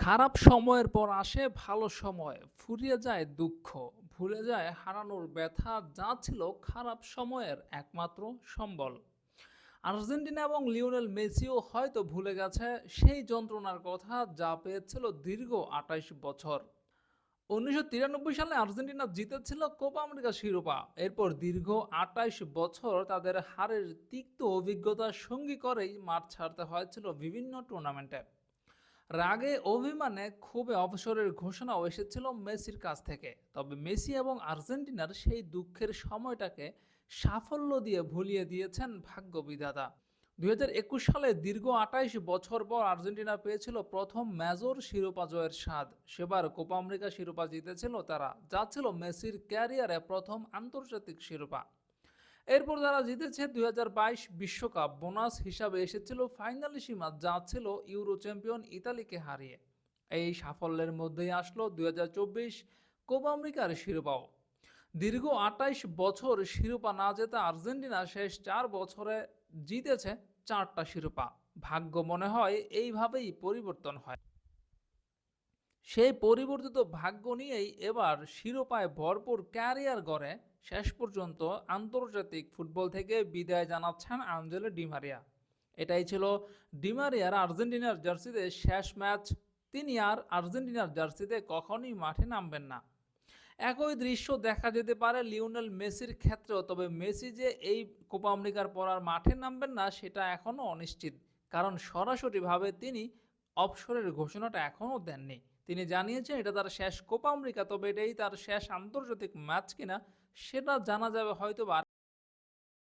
খারাপ সময়ের পর আসে ভালো সময়। ফুরিয়ে যায় দুঃখ, ভুলে যায় হারানোর ব্যথা, যা ছিল খারাপ সময়ের একমাত্র সম্বল। আর্জেন্টিনা এবং লিওনেল মেসিও হয়তো ভুলে গেছে সেই যন্ত্রণার কথা যা পেয়েছিল দীর্ঘ আঠাইশ বছর। উনিশশো তিরানব্বই সালে আর্জেন্টিনা জিতেছিল কোপা আমেরিকা শিরোপা। এরপর দীর্ঘ আটাইশ বছর তাদের হারের তিক্ত অভিজ্ঞতার সঙ্গী করেই মাঠ ছাড়তে হয়েছিল বিভিন্ন টুর্নামেন্টে। রাগে অভিমানে খুবই অবসরের ঘোষণাও এসেছিল মেসির কাছ থেকে। তবে মেসি এবং আর্জেন্টিনার সেই দুঃখের সময়টাকে সাফল্য দিয়ে ভুলিয়ে দিয়েছেন ভাগ্য বিধাতা। দুই সালে দীর্ঘ আটাইশ বছর পর আর্জেন্টিনা পেয়েছিল প্রথম মেজর শিরোপা জয়ের স্বাদ। সেবার কোপা আমেরিকা শিরোপা জিতেছিল তারা, যা ছিল মেসির ক্যারিয়ারে প্রথম আন্তর্জাতিক শিরোপা। এরপর তারা জিতেছে দুই বিশ্বকাপ বোনাস হিসাবে এসেছিল ফাইনালি সীমা যা ছিল ইউরো চ্যাম্পিয়ন ইতালিকে হারিয়ে। এই সাফল্যের মধ্যেই আসলো দুই কোপা আমেরিকার শিরোপাও। দীর্ঘ আটাইশ বছর শিরোপা না জেতা আর্জেন্টিনা শেষ চার বছরে জিতেছে চারটা শিরোপা। ভাগ্য মনে হয় এইভাবেই পরিবর্তন হয়। সেই পরিবর্তিত ভাগ্য নিয়েই এবার শিরোপায় ভরপুর ক্যারিয়ার গড়ে শেষ পর্যন্ত আন্তর্জাতিক ফুটবল থেকে বিদায় জানাচ্ছেন আঞ্জেলো ডিমারিয়া এটাই ছিল ডিমারিয়ার আর্জেন্টিনার জার্সিতে শেষ ম্যাচ। তিনি আর আর্জেন্টিনার জার্সিতে কখনই মাঠে নামবেন না। একই দৃশ্য দেখা যেতে পারে লিওনেল মেসির ক্ষেত্রেও, তবে মেসি যে এই কোপা আমেরিকার পর আর মাঠে নামবেন না, সেটা এখনও অনিশ্চিত। কারণ সরাসরিভাবে তিনি অবসরের ঘোষণাটা এখনও দেননি। তিনি জানিয়েছেন, এটা তার শেষ কোপা আমেরিকা, তবে এটাই তার শেষ আন্তর্জাতিক ম্যাচ কিনা, সেটা জানা যাবে হয়তো